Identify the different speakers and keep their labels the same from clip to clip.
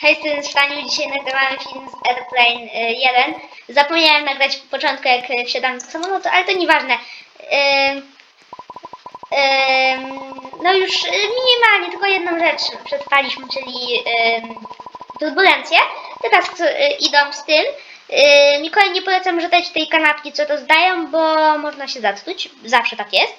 Speaker 1: Hej, z tym Staniu, dzisiaj nagrywamy film z Airplane y, 1. Zapomniałem nagrać w początku, jak y, wsiadam do samolotu, ale to nieważne. No już y, minimalnie, tylko jedną rzecz przetrwaliśmy, czyli ym, turbulencje. Teraz y, idą z tym. Y, Mikołaj nie polecam rzucać tej kanapki, co to zdają, bo można się zatruć. Zawsze tak jest.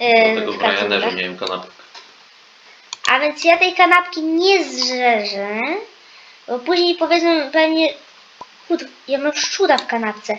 Speaker 1: Ym,
Speaker 2: Dlatego
Speaker 1: razie.
Speaker 2: miałem kanapkę.
Speaker 1: A więc ja tej kanapki nie zżerzę, bo później powiedzą pewnie, kurde, ja mam szczura w kanapce.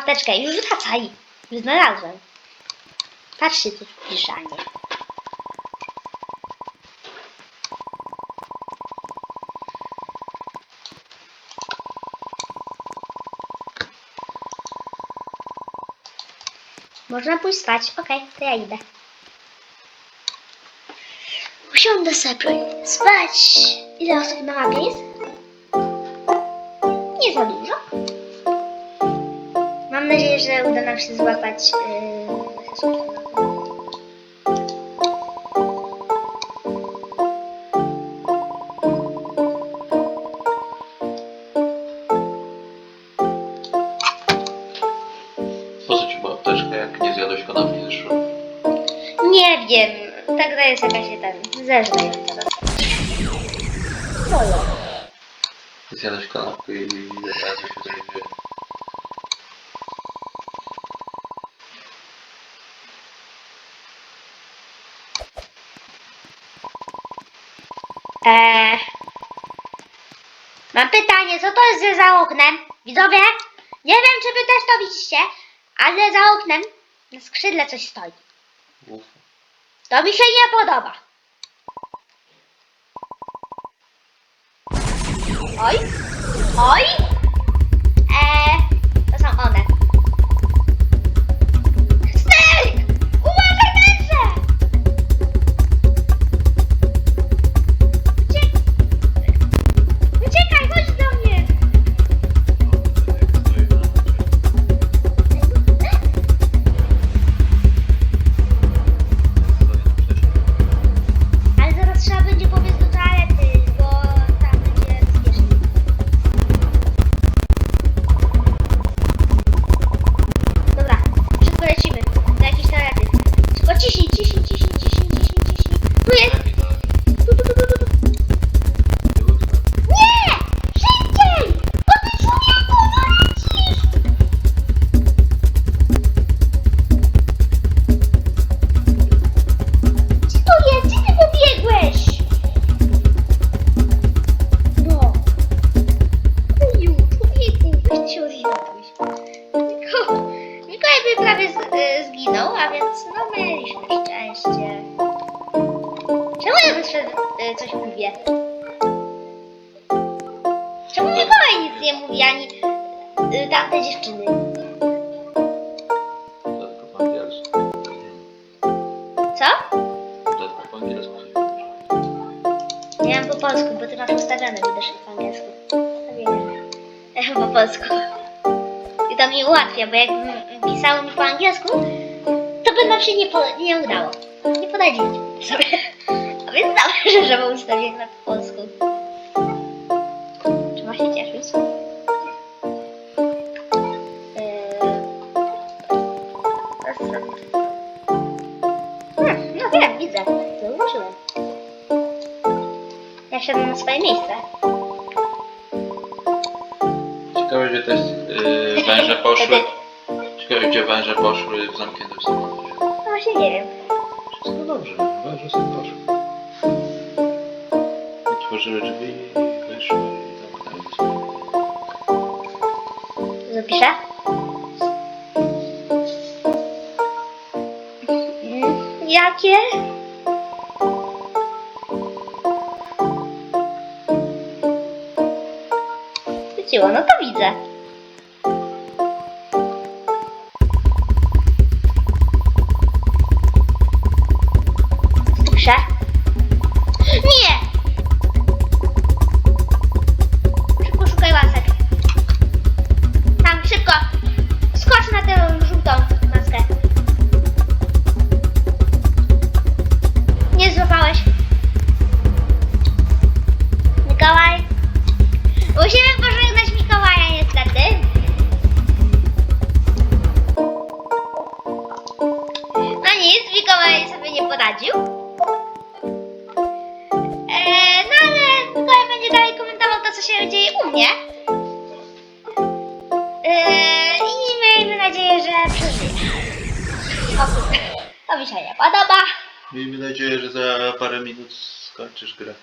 Speaker 1: Apteczkę. Już wracaj. Już znalazłem. Patrzcie, co tu pisze. Można pójść spać. Okej, to ja idę. Usiądę sobie spać. Ile osób na mapie jest? Nadzieję, że uda nam się złapać yy,
Speaker 2: zjadłeś
Speaker 1: wiem. Ta gra jest jakaś tam. Zeżrę ją teraz.
Speaker 2: Zjadłeś kanapkę i ile razy się zajmuje.
Speaker 1: Eee. Mam pytanie, co to jest za oknem? Widzowie? Nie wiem, czy wy też to widzicie, ale za oknem na skrzydle coś stoi. To mi się nie podoba. Oj, oj. Tu. Nie! Szybciej! Bo ty człowieku, no lecisz! Gdzie to jest? Gdzie ty pobiegłeś? No. Eju, człowieku, weź się. Miko, Mikołaj by prawie z, y, zginął, a więc no mieliśmy szczęście. Ja wyszedł, y, coś mówię? Czemu Mikołaj nic nie mówi, ani y, tamte dziewczyny?
Speaker 2: Tylko po angielsku.
Speaker 1: Co?
Speaker 2: Po angielsku.
Speaker 1: Nie mam po polsku, bo ty masz ustawione, widocznie po angielsku. Wiem. Ja mam po polsku. I to mi ułatwia, bo jakbym pisało mi po angielsku, to by nam się nie, po, nie udało. Nie podajcie sobie. A więc dobrze, że mam ustawione na po polsku. Czy ma się cieszyć? Eee... Hmm, no wiem, widzę. Zauważyłem. Ja siadam na swoje miejsce.
Speaker 2: Ciekawe gdzie te yy, węże poszły. Ciekawe gdzie węże poszły w zamkniętym samochodzie.
Speaker 1: właśnie nie wiem.
Speaker 2: Wszystko dobrze, bardzo sobie poszło. Otworzyły drzwi, wyszły i zamknęły.
Speaker 1: Zapiszę. Jakie? Chwyciło, no to widzę. Nie! Nie poradził. Eee, no ale Mikołaj będzie dalej komentował to, co się dzieje u mnie. Eee, I miejmy nadzieję, że przeżyje. O kurde, to mi się nie podoba.
Speaker 2: Miejmy nadzieję, że za parę minut skończysz grę.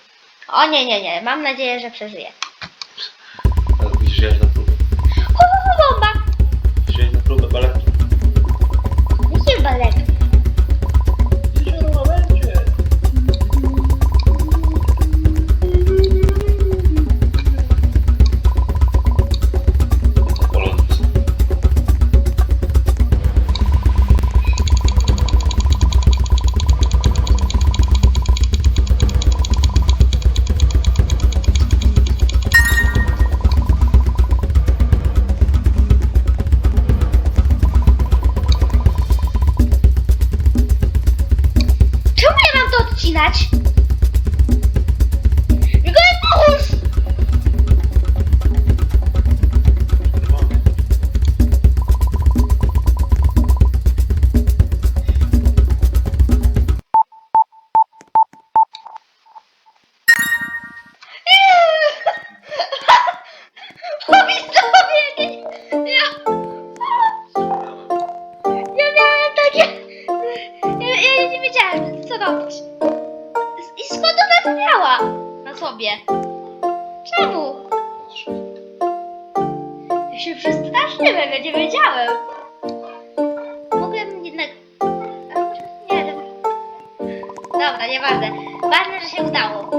Speaker 1: O nie, nie, nie, mam nadzieję, że przeżyje. Odcinać? Mikołaj, pomóż! Ja miałem takie... Ja, ja nie wiedziałem, co robić. To miała na sobie? Czemu? Ja się przestraszyłem, ja nie wiedziałem. Mogłem jednak... Nie wiem. Dobra, nieważne. Ważne, że się udało.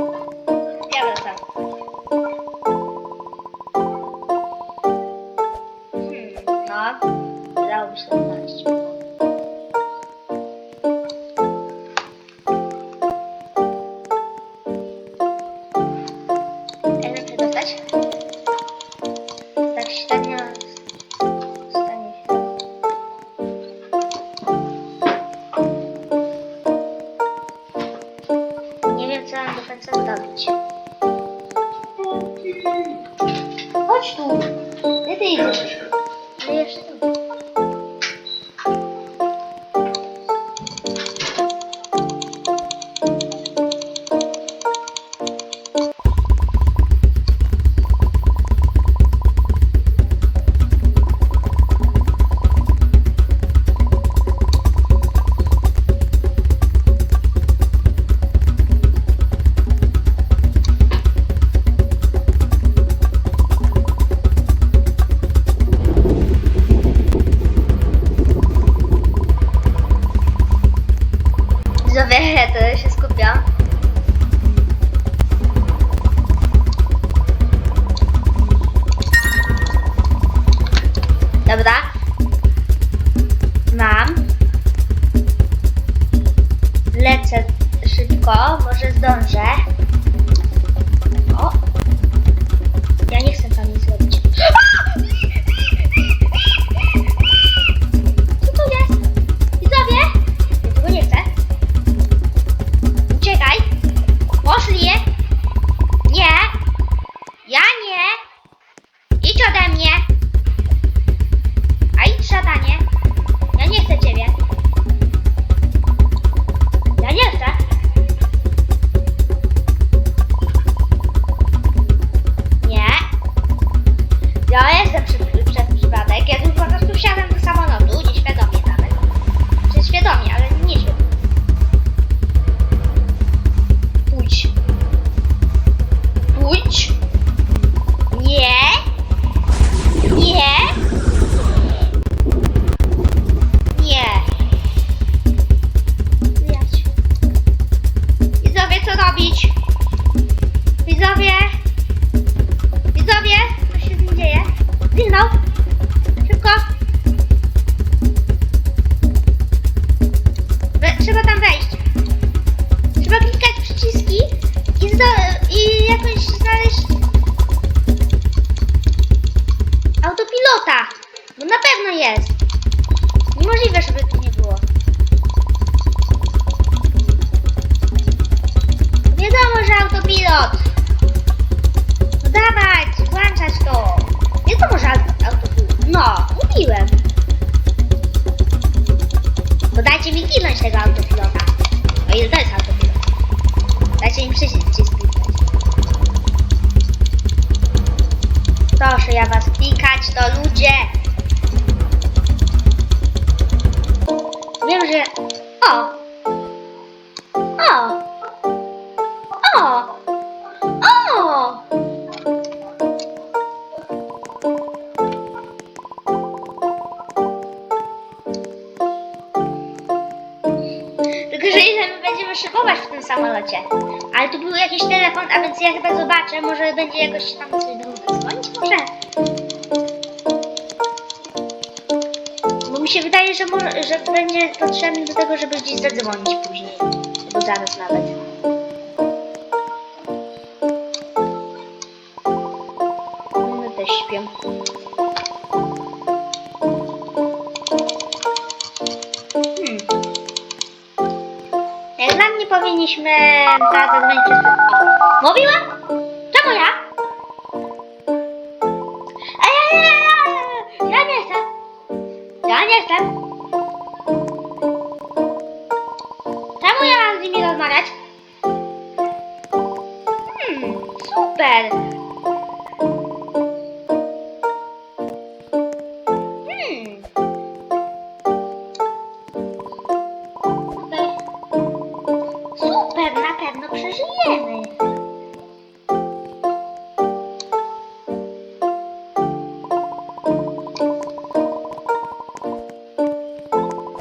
Speaker 1: Widzowie, ja to się tam wejść. O ile to jest autopilot. Dajcie mi przycisk kliknąć. Proszę ja was klikać, to ludzie. Wiem, że... O! Tylko, że ile my będziemy szybować w tym samolocie. Ale tu był jakiś telefon, a więc ja chyba zobaczę, może będzie jakoś tam coś do dzwonić, może. Bo mi się wydaje, że, może, że będzie potrzebny do tego, żeby gdzieś zadzwonić później. Albo zaraz nawet. Mnie powinniśmy zadzwonić przez... O, mówiłam? Czemu ja? Przeżyjemy.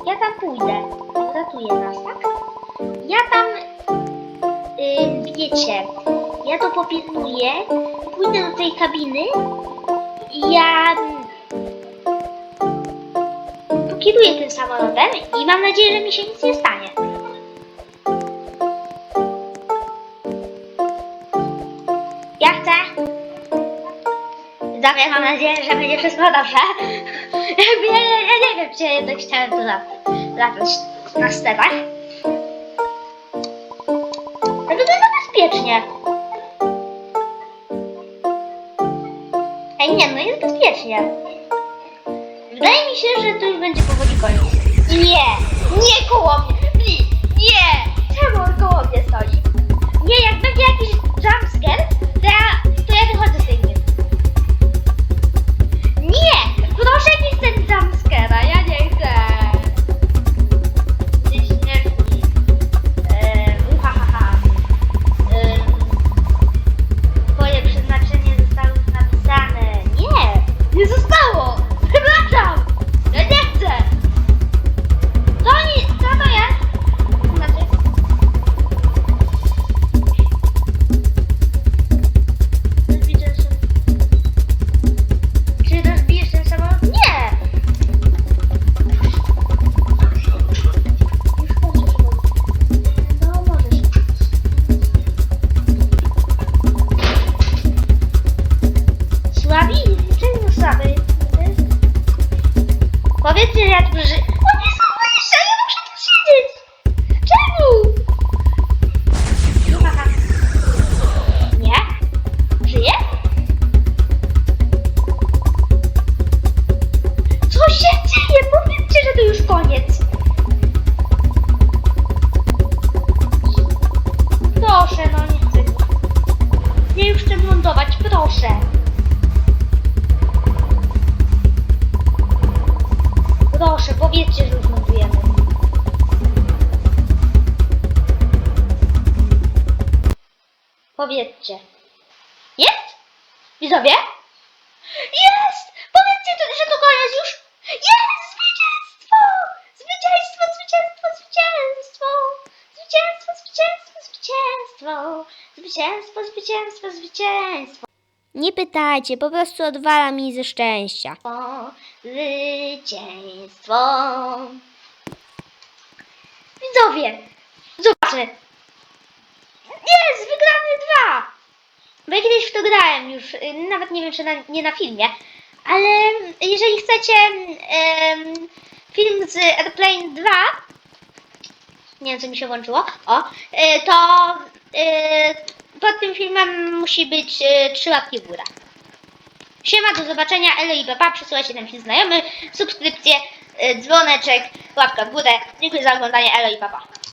Speaker 1: Ja tam pójdę. Uratuję nas, tak? Ja tam, y, wiecie, ja to popilnuję, pójdę do tej kabiny ja mm, pokieruję tym samolotem i mam nadzieję, że mi się nic nie stanie. Dobra, mam nadzieję, że będzie wszystko dobrze. Ja, ja, ja nie wiem, czy ja jednak chciałem tu lat, latać na sterach. To wygląda bezpiecznie. Ej, nie, no jest bezpiecznie. Wydaje mi się, że to już będzie powoli koniec. Nie! Nie koło mnie! Powiedzcie. Jest? Widzowie? Jest! Powiedzcie, że to koniec już! Jest! Zwycięstwo! Zwycięstwo, zwycięstwo, zwycięstwo! Zwycięstwo, zwycięstwo, zwycięstwo! Zwycięstwo, zwycięstwo, zwycięstwo!
Speaker 3: Nie pytajcie, po prostu odwala mi ze szczęścia.
Speaker 1: Zwycięstwo! Widzowie! Zobaczcie! Jest! Wygrany dwa! Bo ja kiedyś w to grałem już, y, nawet nie wiem, czy na, nie na filmie, ale jeżeli chcecie em, film z Airplane 2, nie wiem, co mi się włączyło, o, y, to y, pod tym filmem musi być y, trzy łapki w górę. Siema, do zobaczenia, Elo i Papa, przesyłajcie nam się znajomy, subskrypcje, y, dzwoneczek, łapka w górę. Dziękuję za oglądanie, elo i papa.